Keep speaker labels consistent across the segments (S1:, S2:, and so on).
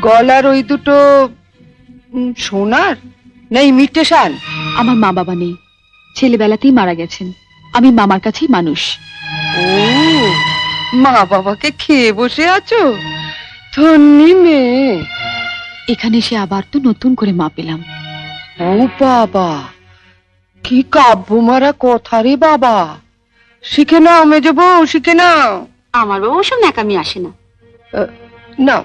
S1: গলার ওই দুটো সোনার? নেই মিটেশান
S2: আমার মা বাবা নেই। ছেলেবেলাতেই মারা গেছেন। আমি মামার কাছেই মানুষ।
S1: ও মা বাবাকে খেয়ে বসে আছো? ধন্যি মেয়ে।
S2: এখানে এসে আবার তো নতুন করে মা পেলাম।
S1: ও বাবা কি কাব্য মারা কথা রে বাবা। শিখে নাও মেজো বউ শিখে নাও।
S2: আমার বাবা ওসব ন্যাকামি আসে না।
S1: নাও।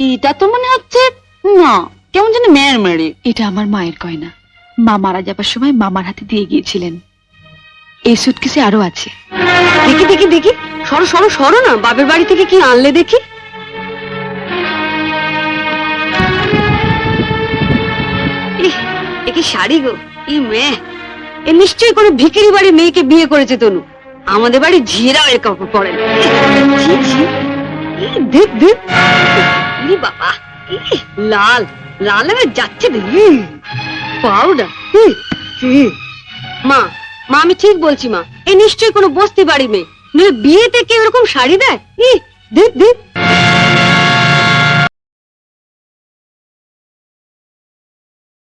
S2: এটা তো মনে হচ্ছে না কেমন যেন মেয়ের মেরে এটা আমার মায়ের গয়না। মা মারা যাবার সময় মামার হাতে দিয়ে গিয়েছিলেন। এই সুটকেসে আরও আছে। দেখি দেখি দেখি। সরো সরো সরো না বাপের বাড়ি থেকে কি আনলে দেখি? ইহ, এ কি শাড়ি গো? ই মেয়ে। এ নিশ্চয়ই কোনো ভিখারি বাড়ির মেয়েকে বিয়ে করেছে তনু। আমাদের বাড়ি ঝিরাও এর কাপড় পরে। দেখ দেখ। ই বাবা লাল লাল হয়ে যাচ্ছে পাউডার মা মা আমি ঠিক বলছি মা এ নিশ্চয়ই কোনো বস্তি বাড়ি মেয়ে। বিয়েতে কেউ এরকম শাড়ি দেয়? ই দেখ দেখ